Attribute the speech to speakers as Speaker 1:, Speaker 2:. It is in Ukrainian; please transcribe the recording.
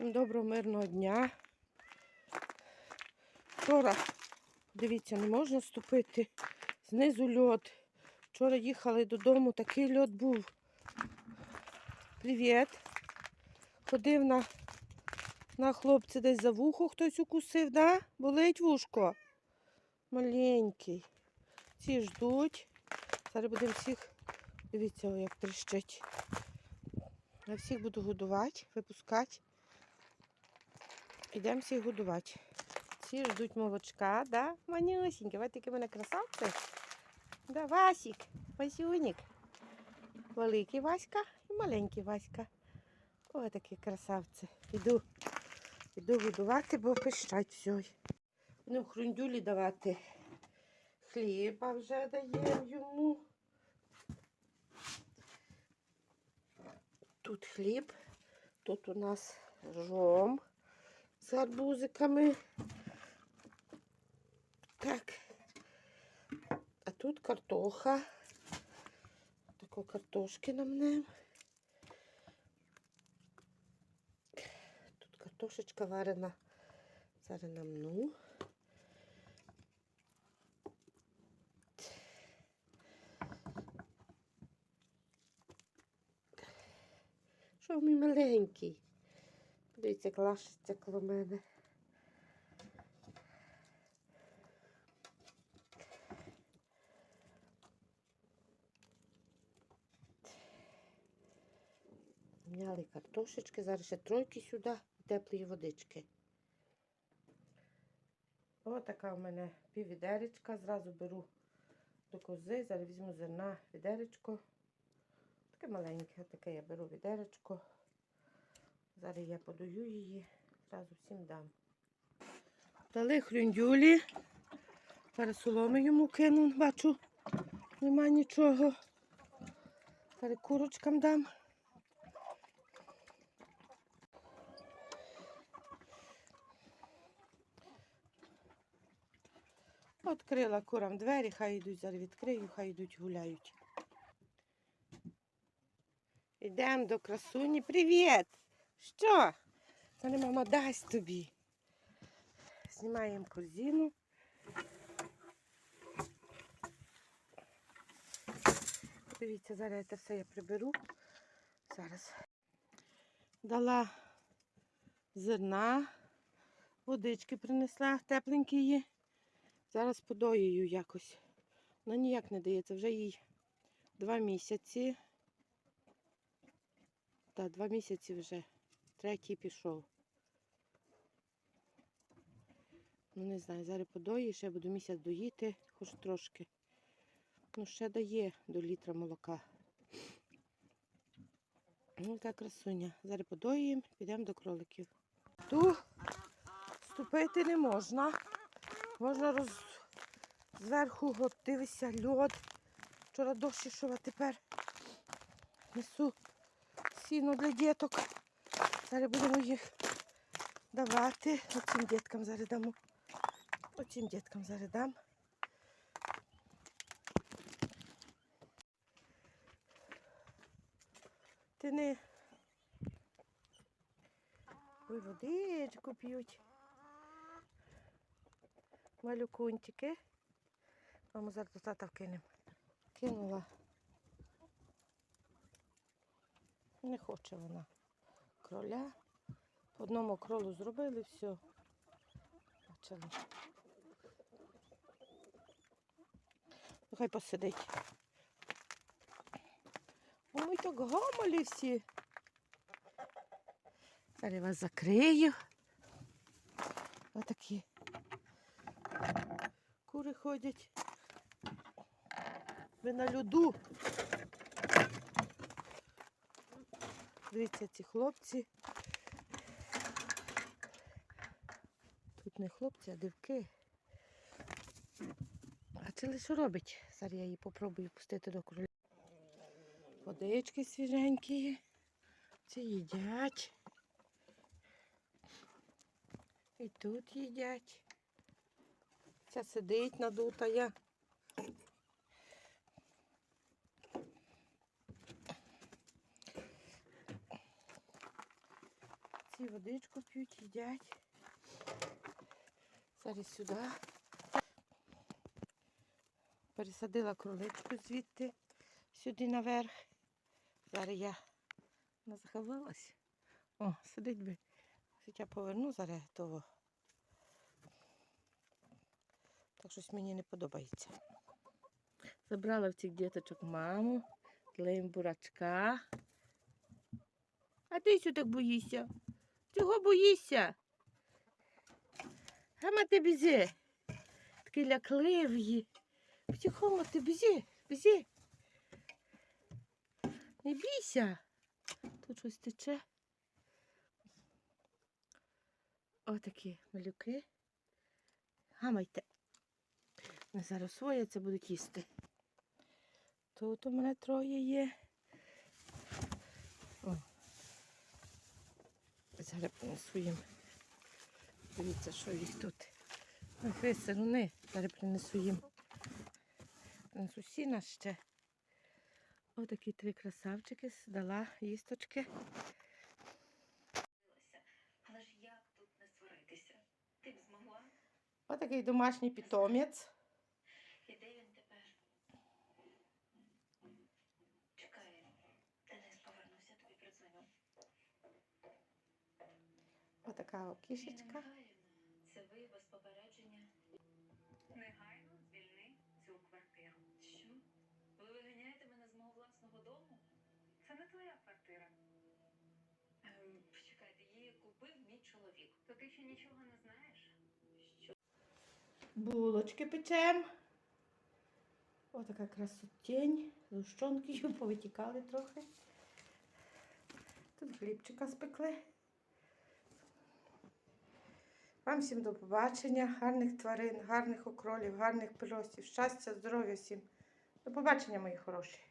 Speaker 1: Всім доброго мирного дня. Вчора, дивіться, не можна ступити. Знизу льод. Вчора їхали додому, такий льод був. Привіт. Ходив на, на хлопця десь за вухо хтось укусив, да? Болить вушко. Маленький. Ці ждуть. Зараз будемо всіх. Дивіться, як тріщить. Я всіх буду годувати, випускати. Ідемо всіх годувати. Всі ждуть молочка, да? Манюсінькі, ви такі мене красавці. Да, Васік, Васюнік. Великий Васька і маленький Васька. Ось такі красавці. Іду, іду годувати, бо пищать все. Будемо хрундюлі давати. Хліба вже даємо йому. Тут хліб, тут у нас жом з гарбузиками. Так. А тут картоха. Тако картошки нам не. Тут картошечка варена. Зараз нам ну. Що мій маленький? Дивіться, як лашиться коло мене. Мняли картошечки, зараз ще тройки сюди і теплої водички. Ось така в мене піввідеречка. Зразу беру до кози, зараз візьму зерна відеречко. Таке маленьке, таке я беру відеречко. Зараз я подаю її, зразу всім дам. Дали хрюндюлі. Зараз соломи йому кину, бачу, нема нічого. Зараз курочкам дам. Відкрила курам двері, хай йдуть, зараз відкрию, хай йдуть гуляють. Йдемо до красуні. Привіт! Що? Зараз мама дасть тобі. Знімаємо корзину. Дивіться, зараз це все я приберу. Зараз. Дала зерна, водички принесла, тепленькі. Зараз подоюю якось. Вона ніяк не дається, вже їй два місяці. Так, два місяці вже. Третій пішов. Ну, не знаю, зараз подою, ще буду місяць доїти, хоч трошки. Ну, ще дає до літра молока. Ну, така красуня. Зараз подоїмо, підемо до кроликів. Ту ступити не можна. Можна роз... зверху от, дивися, льод. Вчора дощ ішов, а тепер несу сіно для діток. Зараз будемо їх давати. Оцим діткам зараз дамо. Оцим діткам зараз дам. Ти не Ой, водичку п'ють. Малюкунчики. Мамо зараз до тата вкинемо. Кинула. Не хоче вона кроля. По одному кролу зробили все. Бачили. Ну, хай посидить. Ой, так гамалі всі. Зараз вас закрию. Отакі кури ходять. Ви на льоду. Дивіться, ці хлопці. Тут не хлопці, а дівки. А це лише робить. Зараз я її попробую пустити до кроля. Водички свіженькі. Ці їдять. І тут їдять. Ця сидить надута. Ці водичку п'ють, їдять. Зараз сюди. Пересадила кроличку звідти сюди наверх. Зараз я вона заховалась. О, сидить би. Я поверну зараз того. Так щось мені не подобається. Забрала в цих діточок маму, їм бурачка. А ти що так боїшся? Чого боїшся? Гама ти бізи. Такий лякливий. Втіхомо ти бізи, бізи. Не бійся. Тут щось тече. Отакі малюки. Гамайте. Зараз свояться, будуть їсти. Тут у мене троє є. Зараз принесу їм. Дивіться, що їх тут. Ой, сируни. Зараз принесу їм. Принесу сіна ще. Отакі три красавчики дала їсточки.
Speaker 2: Але ж як тут не сваритися? Ти б змогла?
Speaker 1: Отакий домашній питомець. Отака о, кішечка.
Speaker 2: Це ви без попередження. Негайно звільни цю квартиру. Що? Ви виганяєте мене з мого власного дому? Це не твоя квартира. Ем, чекайте, її купив мій чоловік. То ти ще нічого не знаєш? Що?
Speaker 1: Булочки печем. Отака красотень. Лущонки повитікали трохи. Тут хлібчика спекли. Вам всім до побачення, гарних тварин, гарних окролів, гарних пильостів, щастя, здоров'я всім. До побачення, мої хороші.